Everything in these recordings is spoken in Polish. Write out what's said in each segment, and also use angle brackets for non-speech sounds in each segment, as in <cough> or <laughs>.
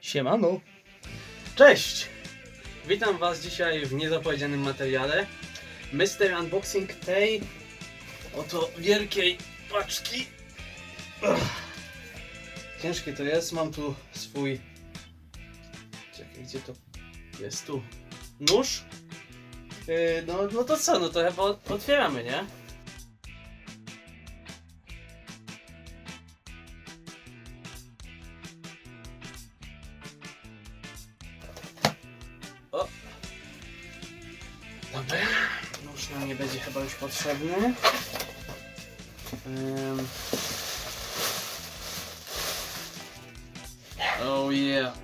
Siemano. Cześć! Witam Was dzisiaj w niezapowiedzianym materiale. Mr. Unboxing tej oto wielkiej paczki. Ugh. Ciężkie to jest, mam tu swój... Czekaj, gdzie to jest tu? Nóż? Yy, no, no to co, no to chyba ot- otwieramy, nie? Potrzebny. Ym. Oh yeah.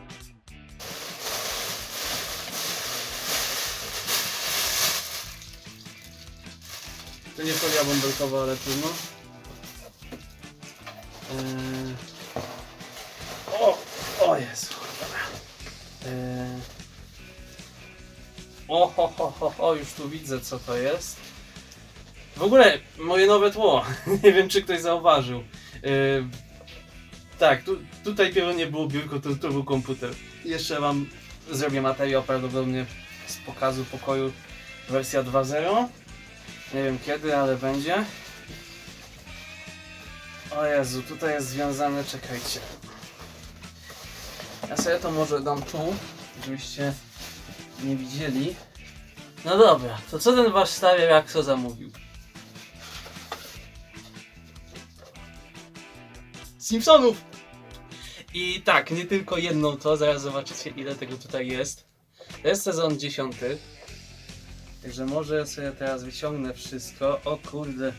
To nie folia bąbelkowa, ale trudno. Yy... O! O Jezu. Yy... O, ho, ho, ho, ho, już tu widzę co to jest. W ogóle moje nowe tło. <laughs> Nie wiem czy ktoś zauważył. Yy, tak, tu, tutaj piero nie było biurko, to, to był komputer. Jeszcze wam zrobię materiał prawdopodobnie z pokazu pokoju wersja 2.0. Nie wiem kiedy, ale będzie. O Jezu, tutaj jest związane, czekajcie. Ja sobie to może dam tu, żebyście nie widzieli. No dobra, to co ten wasz stary jak co zamówił? Simpsonów! I tak, nie tylko jedną to, zaraz zobaczycie ile tego tutaj jest. To jest sezon 10. Także może sobie teraz wyciągnę wszystko. O kurde.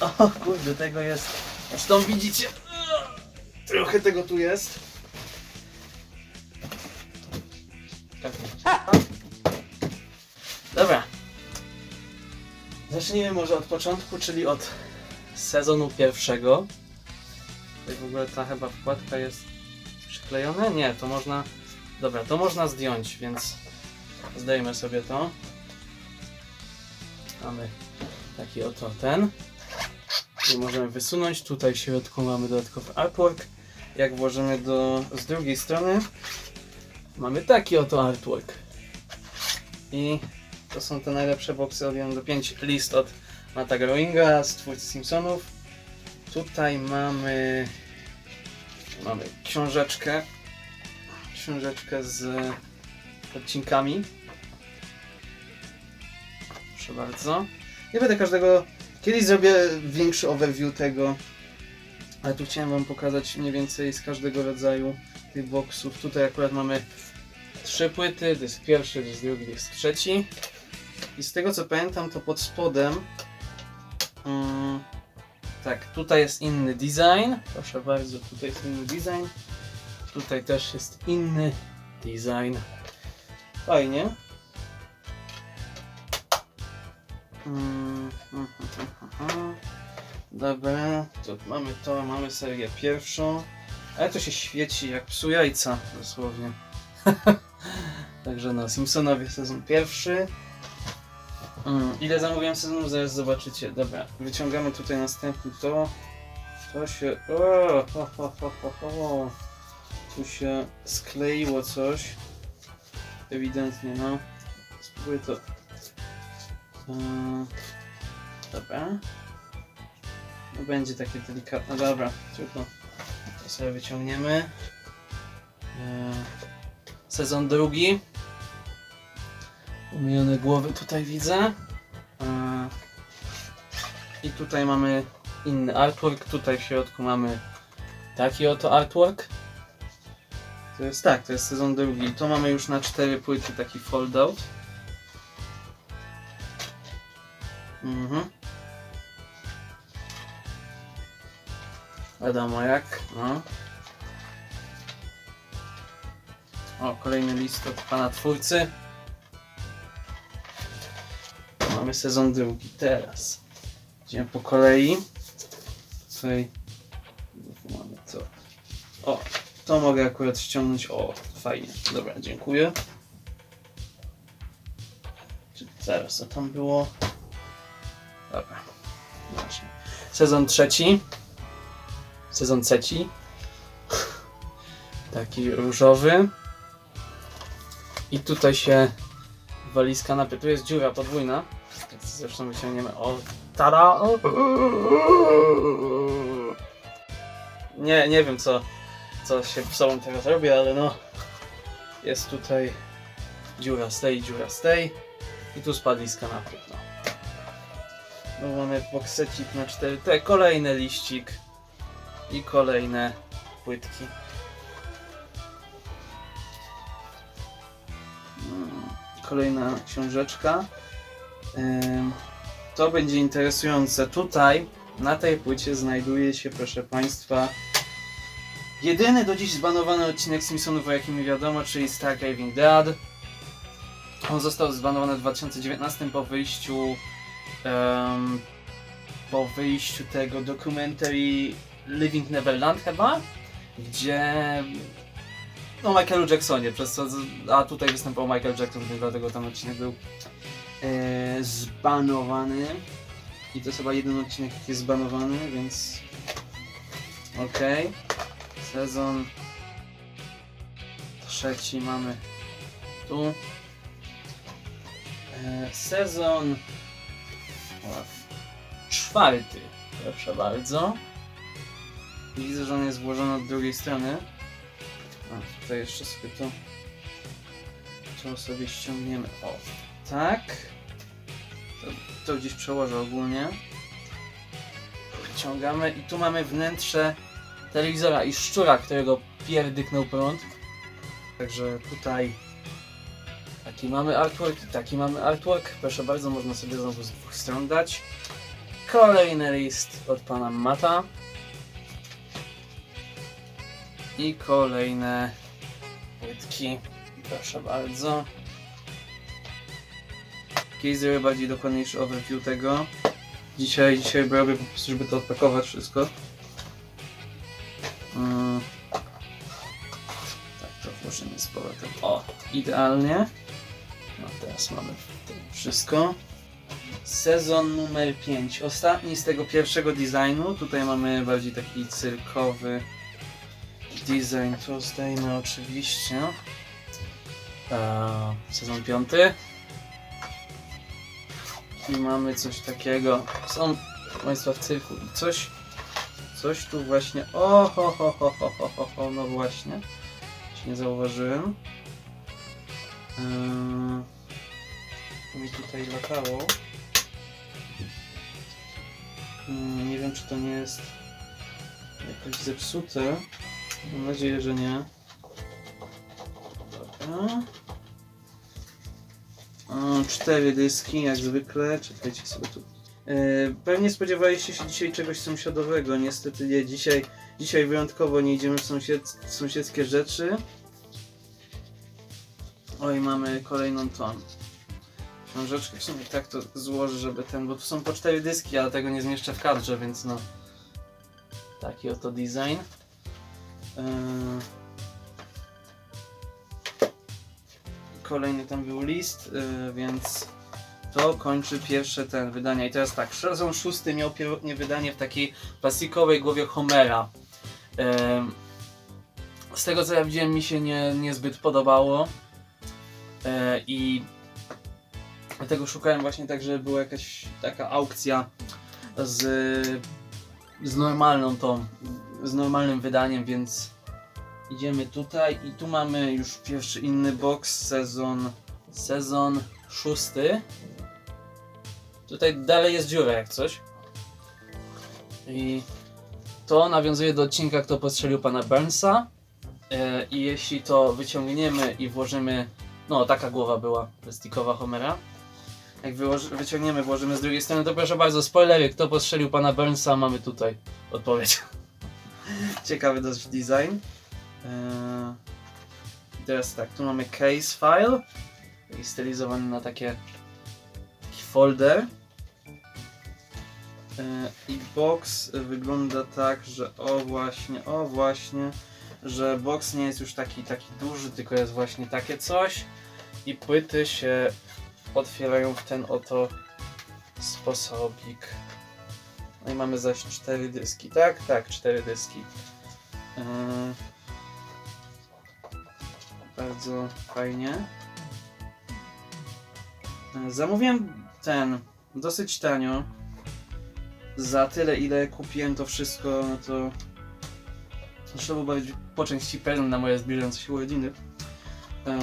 O kurde, tego jest. Zresztą widzicie. Trochę tego tu jest. Tak. Dobra. Zacznijmy może od początku, czyli od sezonu pierwszego. Tutaj w ogóle ta chyba wkładka jest przyklejona? Nie, to można... Dobra, to można zdjąć, więc zdejmę sobie to. Mamy taki oto ten. I możemy wysunąć. Tutaj w środku mamy dodatkowy artwork. Jak włożymy do, z drugiej strony, mamy taki oto artwork. I to są te najlepsze boxy od 1 do 5 list od Groeninga, z twórcy Simpsonów. Tutaj mamy mamy książeczkę książeczkę z odcinkami. Proszę bardzo. Nie będę każdego kiedyś zrobię większy overview tego ale tu chciałem wam pokazać mniej więcej z każdego rodzaju tych boxów tutaj akurat mamy trzy płyty, dysk pierwszy, dysk drugi, dysk trzeci. I z tego co pamiętam to pod spodem mm, tak, tutaj jest inny design. Proszę bardzo, tutaj jest inny design. Tutaj też jest inny design. Fajnie. Mm, mm, mm. Dobra, to mamy to, mamy serię pierwszą. Ale to się świeci jak psu jajca, dosłownie. <laughs> Także no, Simpsonowie sezon pierwszy. Mm, ile zamówiłem sezonów, zaraz zobaczycie. Dobra, wyciągamy tutaj następny to. To się. O, ho, ho, ho, ho, ho. Tu się skleiło coś. Ewidentnie, no. Spróbuję to. Yy, dobra. No będzie takie delikatne. Dobra, trudno. To sobie wyciągniemy. Yy, sezon drugi. Umienione głowy tutaj widzę. I tutaj mamy inny artwork. Tutaj w środku mamy taki oto artwork. To jest tak, to jest sezon drugi. To mamy już na cztery płyty taki foldout. Mhm. Wiadomo jak, no. O, kolejny list od pana twórcy. Mamy sezon drugi. Teraz idziemy po kolei. Tutaj mamy to. O, to mogę akurat ściągnąć. O, fajnie. Dobra, dziękuję. Czy zaraz, co tam było? Dobra. Właśnie. Sezon trzeci. Sezon trzeci. taki różowy. I tutaj się walizka napy. Tu jest dziura podwójna. Więc zresztą wyciągniemy. O, tada! O. Nie, nie wiem co, co się z sobą teraz robi, ale no. Jest tutaj dziura z tej, dziura z tej. I tu spadli z kanapy. No. no mamy boksecik na 4T, kolejny liścik i kolejne płytki. Mm, Kolejna książeczka. To będzie interesujące. Tutaj na tej płycie znajduje się, proszę Państwa, jedyny do dziś zbanowany odcinek Simpsonów, o jakim mi wiadomo, czyli Starcraving Dad. On został zbanowany w 2019 po wyjściu em, po wyjściu tego dokumentary Living Neverland chyba, gdzie no Michaelu Jacksonie, przez co, a tutaj występował Michael Jackson, więc dlatego ten odcinek był e, zbanowany. I to jest chyba jeden odcinek, jest zbanowany, więc okej. Sezon trzeci mamy tu. E, sezon czwarty, proszę bardzo. Widzę, że on jest włożony od drugiej strony. A, tutaj jeszcze sobie to, to sobie ściągniemy. O, tak. To, gdzieś przełożę ogólnie. Wyciągamy i tu mamy wnętrze telewizora i szczura, którego pierdyknął prąd. Także tutaj taki mamy artwork i taki mamy artwork. Proszę bardzo, można sobie znowu z dwóch stron dać. Kolejny list od pana Mata. I kolejne płytki. Proszę bardzo. Kiedyś zrobię bardziej dokładniejszy overview tego. Dzisiaj, dzisiaj robię po prostu, żeby to odpakować wszystko. Mm. Tak, to włożymy z powrotem. O, idealnie. No teraz mamy wszystko. Sezon numer 5. Ostatni z tego pierwszego designu. Tutaj mamy bardziej taki cyrkowy design. To zdejmę oczywiście. Eee, sezon 5. I mamy coś takiego. Są Państwa w cyrku i coś. Coś tu właśnie. O, ho, ho, ho, ho, ho, ho, ho. no właśnie. Się nie zauważyłem. Eee, mi tutaj latało. Mm, Nie wiem, czy to nie jest jakoś zepsute. Mam nadzieję, że nie. Dobra. Cztery dyski, jak zwykle. Czekajcie sobie tu. E, pewnie spodziewaliście się dzisiaj czegoś sąsiadowego. Niestety nie. Dzisiaj, dzisiaj wyjątkowo nie idziemy w sąsied, sąsiedzkie rzeczy. Oj, mamy kolejną tą książeczkę. W sumie tak to złożę, żeby ten, bo tu są po cztery dyski, ale tego nie zmieszczę w kadrze, więc no. Taki oto design. Eee, Kolejny tam był list, yy, więc to kończy pierwsze ten wydania. I teraz tak, sezon szósty miał pierwotnie wydanie w takiej plastikowej głowie Homera. Em, z tego co ja widziałem mi się nie, niezbyt podobało. E, I dlatego szukałem właśnie tak, żeby była jakaś taka aukcja z, z normalną tą, z normalnym wydaniem, więc idziemy tutaj i tu mamy już pierwszy inny box, sezon, sezon szósty. Tutaj dalej jest dziura jak coś. I to nawiązuje do odcinka, kto postrzelił pana Burnsa. E, I jeśli to wyciągniemy i włożymy, no taka głowa była plastikowa Homera. Jak wyciągniemy, włożymy z drugiej strony, to proszę bardzo, spoilery, kto postrzelił pana Burnsa, mamy tutaj odpowiedź. <laughs> Ciekawy dość design. Eee, i teraz tak, tu mamy case file taki stylizowany na takie taki folder. Eee, i box wygląda tak, że o właśnie, o właśnie że box nie jest już taki taki duży, tylko jest właśnie takie coś i płyty się otwierają w ten oto sposobik. No i mamy zaś cztery dyski, tak? Tak, cztery dyski. Eee, bardzo fajnie. E, Zamówiłem ten dosyć tanio. Za tyle, ile kupiłem to wszystko, no to trzeba być po części prezent na moje zbliżające się urodziny. E,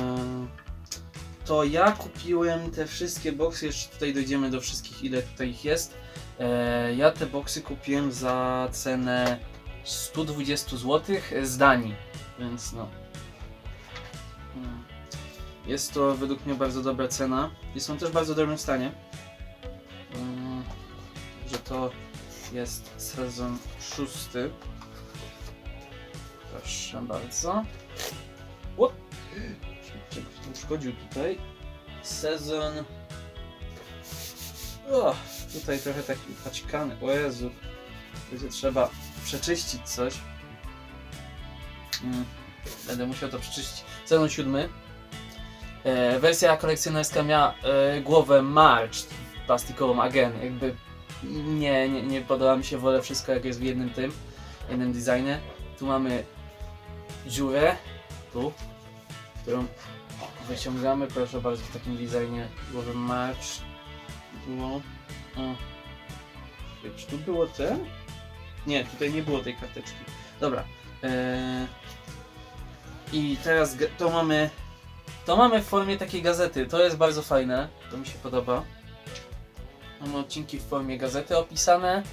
To ja kupiłem te wszystkie boksy, jeszcze tutaj dojdziemy do wszystkich, ile tutaj ich jest. E, Ja te boksy kupiłem za cenę 120 zł z Danii, więc no. Jest to według mnie bardzo dobra cena i są też w bardzo dobrym stanie. Mm, Że to jest sezon szósty. Proszę bardzo. O! Czegoś uszkodził tutaj. Sezon. O, tutaj trochę taki paćkany. O Jezu. Będzie trzeba przeczyścić coś. Mm, Będę musiał to przeczyścić. Sezon siódmy. E, wersja kolekcjonerska miała e, głowę March plastikową again. Jakby nie, nie, nie podoba mi się, wolę wszystko jak jest w jednym tym, jednym designie. Tu mamy dziurę, tu, którą wyciągamy, proszę bardzo, w takim designie głowy March. Było. O. Czy tu było ten? Nie, tutaj nie było tej karteczki. Dobra. Eee, I teraz to mamy. To mamy w formie takiej gazety. To jest bardzo fajne. To mi się podoba. Mamy odcinki w formie gazety opisane.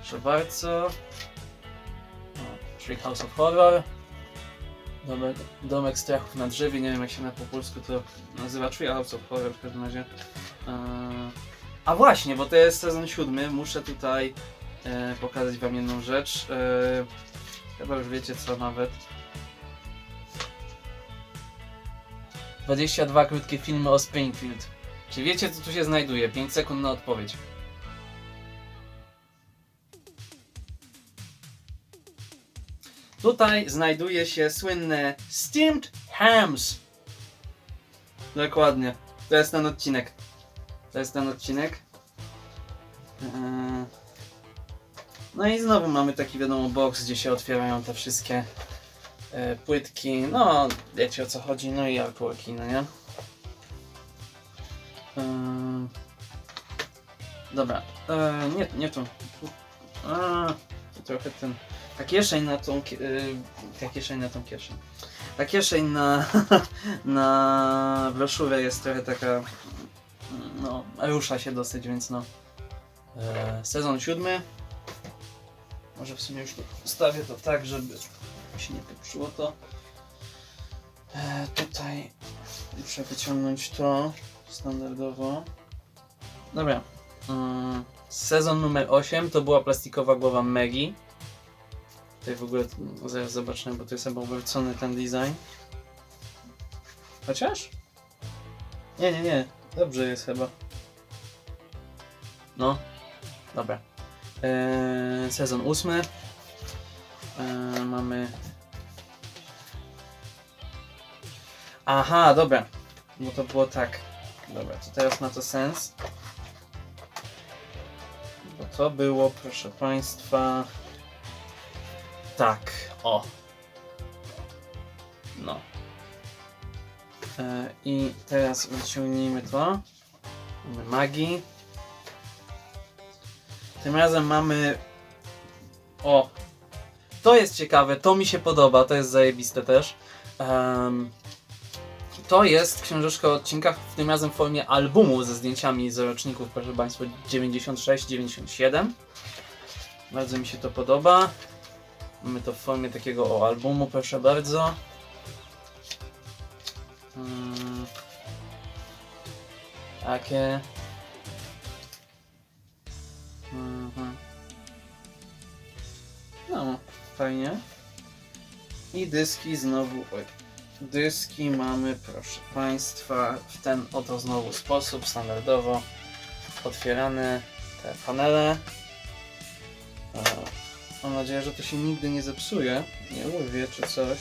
Proszę bardzo. Tree House of Horror. Domek, domek strachów na drzewie. Nie wiem jak się na po polsku to nazywa. Tree House of Horror w każdym razie. Eee, a właśnie, bo to jest sezon siódmy. Muszę tutaj e, pokazać wam jedną rzecz. E, chyba już wiecie co nawet. 22 krótkie filmy o Springfield. Czy wiecie co tu się znajduje? 5 sekund na odpowiedź. Tutaj znajduje się słynne Steamed Hams. Dokładnie. To jest ten odcinek. To jest ten odcinek. Eee, No i znowu mamy taki wiadomo box, gdzie się otwierają te wszystkie płytki. No, wiecie o co chodzi, no i artworki, no nie? Eee, Dobra, eee, nie, nie tu. A, trochę ten. Ta kieszeń na tą. Ta kieszeń na tą kieszeń. Ta kieszeń na, <laughs> na broszurę jest trochę taka. No, rusza się dosyć, więc no. Sezon siódmy. Może w sumie już tu stawię to tak, żeby się nie popsuło to. Eee, tutaj muszę wyciągnąć to standardowo. Dobra. Mm, sezon numer 8 to była plastikowa głowa Megi. Tutaj w ogóle no, zaraz zobaczymy, bo to jest chyba obrócony ten design. Chociaż? Nie, nie, nie. Dobrze jest chyba. No. Dobra. Eee, sezon ósmy. Eee, mamy. Aha, dobra. Bo to było tak. Dobra, to teraz ma to sens. Bo to było, proszę Państwa. Tak, o. No. E, I teraz wyciągnijmy to. Mamy magii. Tym razem mamy. O! To jest ciekawe, to mi się podoba, to jest zajebiste też. Em, to jest książeczka o odcinkach, tym razem w formie albumu ze zdjęciami z roczników, proszę Państwa, 96-97. Bardzo mi się to podoba. Mamy to w formie takiego o albumu, proszę bardzo. Mm. Takie. Mhm. No, fajnie. I dyski znowu. Oj. Dyski mamy, proszę Państwa, w ten oto znowu sposób, standardowo otwierane te panele. E, Mam nadzieję, że to się nigdy nie zepsuje, nie urwie czy coś.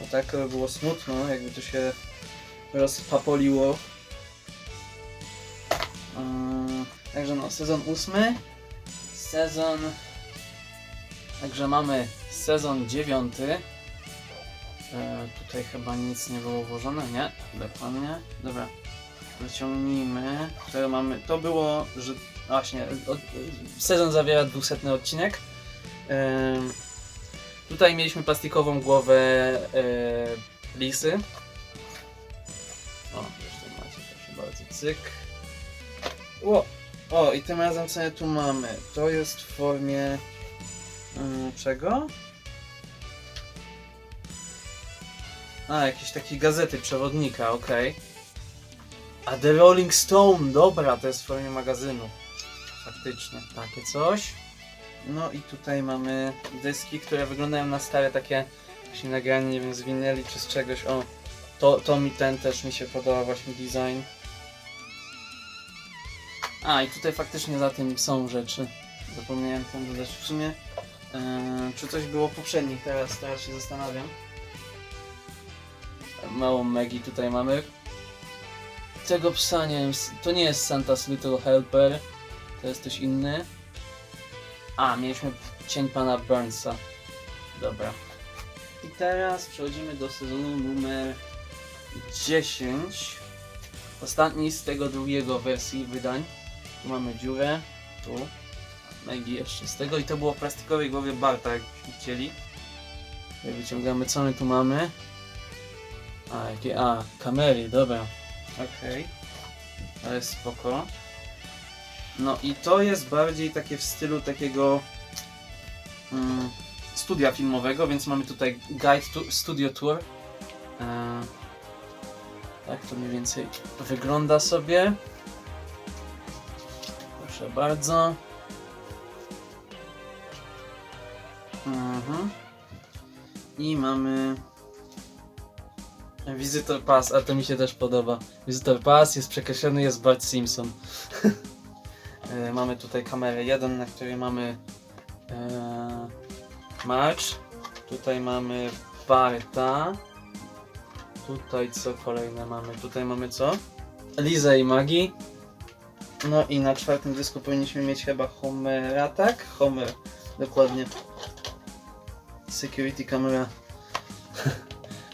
Bo tak by było smutno, jakby to się rozpapoliło. Eee, Także no, sezon ósmy. Sezon... Także mamy sezon dziewiąty. E, tutaj chyba nic nie było włożone, nie? Dokładnie. Dobra. Wyciągnijmy. To mamy. To było, że. Właśnie, od, sezon zawiera 200 odcinek. Em, tutaj mieliśmy plastikową głowę e, lisy. O, jeszcze macie, proszę bardzo. Cyk. O, o, i tym razem co tu mamy? To jest w formie. Mm, czego? A, jakieś takiej gazety przewodnika, okej. A The Rolling Stone, dobra, to jest w formie magazynu. Faktycznie, takie coś. No i tutaj mamy dyski, które wyglądają na stare takie właśnie nagranie, nie wiem, z wineli czy z czegoś. O, to, to mi ten też mi się podoba właśnie design. A i tutaj faktycznie za tym są rzeczy. Zapomniałem tam dodać w sumie. Eee, czy coś było poprzednich teraz, teraz się zastanawiam. Małą Maggie tutaj mamy. Tego psa nie wiem, to nie jest Santa's Little Helper, to jest ktoś inny. A, mieliśmy cień pana Burnsa. Dobra. I teraz przechodzimy do sezonu numer 10. Ostatni z tego drugiego wersji wydań. Tu mamy dziurę, tu. Maggie jeszcze z tego i to było w plastikowej głowie Barta, jakbyśmy chcieli. Wyciągamy, co my tu mamy. A, jakie, a, kamery, dobra. Okej. To jest spoko. No i to jest bardziej takie w stylu takiego mm, studia filmowego, więc mamy tutaj guide to, studio tour. E, tak to mniej więcej wygląda sobie. Proszę bardzo. Mhm. I mamy Visitor Pass, a to mi się też podoba. Visitor Pass jest przekreślony, jest Bart Simpson. <laughs> E, mamy tutaj kamerę 1, na której mamy e, March. Tutaj mamy Barta. Tutaj co kolejne mamy? Tutaj mamy co? Lizę i Magi. No i na czwartym dysku powinniśmy mieć chyba Homera, tak? Homer, dokładnie. Security camera.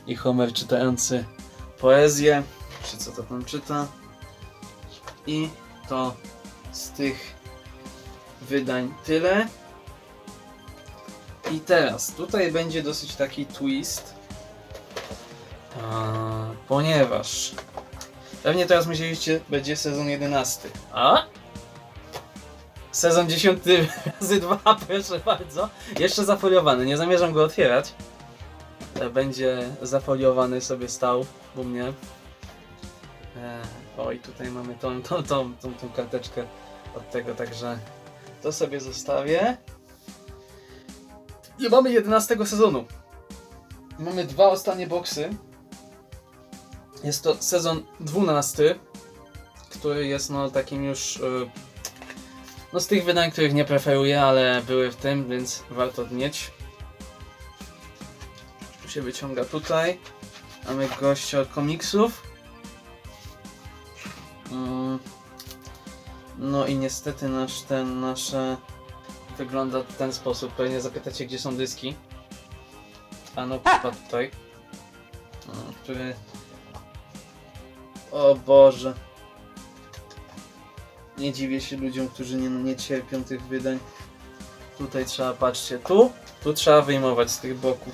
I Homer czytający poezję, czy co to tam czyta. I to z tych wydań tyle. I teraz, tutaj będzie dosyć taki twist, ponieważ pewnie teraz myśleliście, będzie sezon 11. A? Sezon 10 <laughs> razy 2, <laughs> proszę bardzo. Jeszcze zafoliowany, nie zamierzam go otwierać. E, Będzie zafoliowany sobie stał u mnie. E, o i tutaj mamy tą, tą, tą, tą, tą karteczkę od tego, także to sobie zostawię. I mamy 11 sezonu. Mamy dwa ostatnie boksy. Jest to sezon 12, który jest no takim już y, no z tych wydań, których nie preferuję, ale były w tym, więc warto mieć. Tu się wyciąga tutaj. Mamy gościa od komiksów. Mm. No i niestety nasz ten, nasze wygląda w ten sposób. Pewnie zapytacie, gdzie są dyski. A no chyba tutaj. Mm, Który... O Boże. Nie dziwię się ludziom, którzy nie, nie cierpią tych wydań. Tutaj trzeba, patrzcie, tu, tu trzeba wyjmować z tych boków.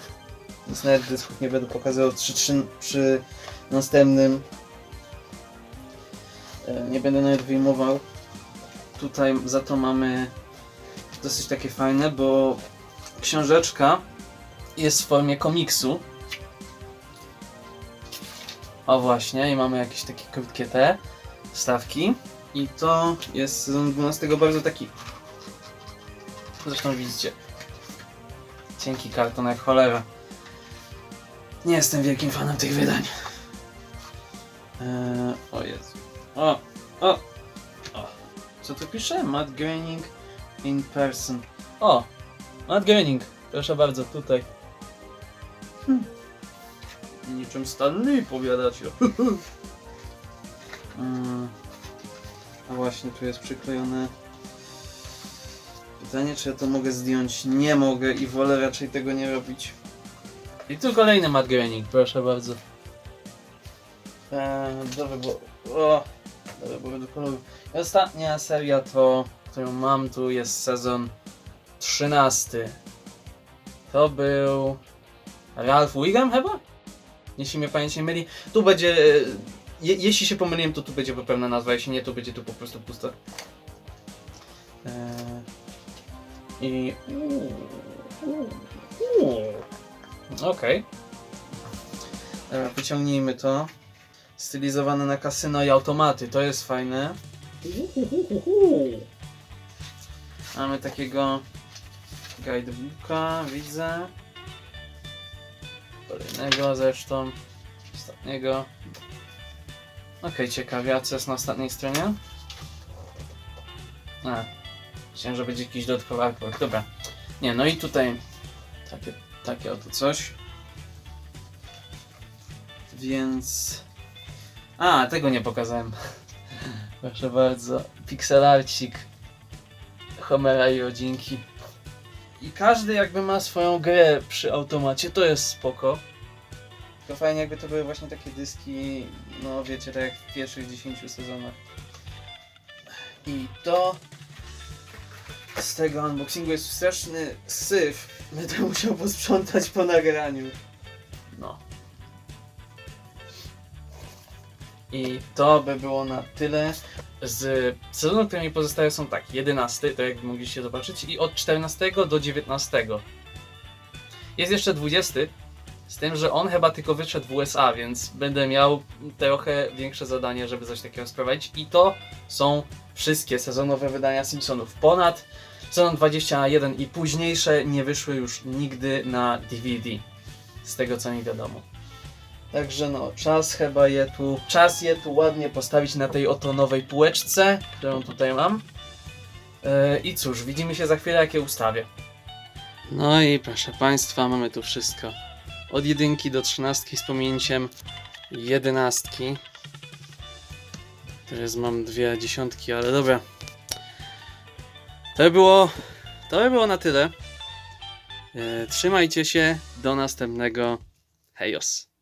Więc nawet nie będę pokazywał przy, przy następnym. E, Nie będę nawet wyjmował. Tutaj za to mamy dosyć takie fajne, bo książeczka jest w formie komiksu. O właśnie, i mamy jakieś takie krótkie te stawki. I to jest sezon 12 bardzo taki. Zresztą widzicie. Cienki karton jak cholera. Nie jestem wielkim fanem tych wydań. Eee, o Jezu. O, o, o. Co tu pisze? Matt Groening in person. O, Matt Groening. Proszę bardzo, tutaj. Hmm. Niczym Stanley powiadacie. Mm. <laughs> A właśnie, tu jest przyklejone. Pytanie, czy ja to mogę zdjąć? Nie mogę i wolę raczej tego nie robić. I tu kolejny Matt Groening, proszę bardzo. Eee, wyboru. O, do wyboru do koloru. I ostatnia seria to, którą mam tu jest sezon 13. To był Ralph Wiggum chyba? Jeśli mnie pamięć nie myli. Tu będzie, e, je, jeśli się pomyliłem, to tu będzie poprawna nazwa, jeśli nie, to będzie tu po prostu pusto. Eee, I... Okej. Dobra, wyciągnijmy to. Stylizowane na kasyno i automaty, to jest fajne. Mamy takiego guidebooka, widzę. Kolejnego zresztą. Ostatniego. Okej, ciekawie, a co jest na ostatniej stronie? A, myślałem, że będzie jakiś dodatkowy artwork. Dobra. Nie, no i tutaj takie, takie oto coś. Więc... A, tego nie pokazałem. <laughs> Proszę bardzo. Pixelarcik Homera i rodzinki. I każdy jakby ma swoją grę przy automacie, to jest spoko. Tylko fajnie jakby to były właśnie takie dyski, no wiecie, tak jak w pierwszych 10 sezonach. I to z tego unboxingu jest straszny syf. Będę musiał posprzątać po nagraniu. No. I to by było na tyle. Z sezonów, które mi pozostają są tak, 11, to jak mogliście zobaczyć, i od 14 do 19. Jest jeszcze 20, z tym, że on chyba tylko wyszedł w USA, więc będę miał trochę większe zadanie, żeby coś takiego sprowadzić. I to są wszystkie sezonowe wydania Simpsonów. Ponad sezon 21 i późniejsze nie wyszły już nigdy na DVD. Z tego co mi wiadomo. Także no, czas chyba je tu, czas je tu ładnie postawić na tej oto nowej półeczce, którą tutaj mam. Yy, I cóż, widzimy się za chwilę, jak je ustawię. No i proszę Państwa, mamy tu wszystko. Od jedynki do trzynastki z pominięciem jedenastki. Teraz mam dwie dziesiątki, ale dobra. To by było, to by było na tyle. Yy, trzymajcie się, do następnego. Hejos.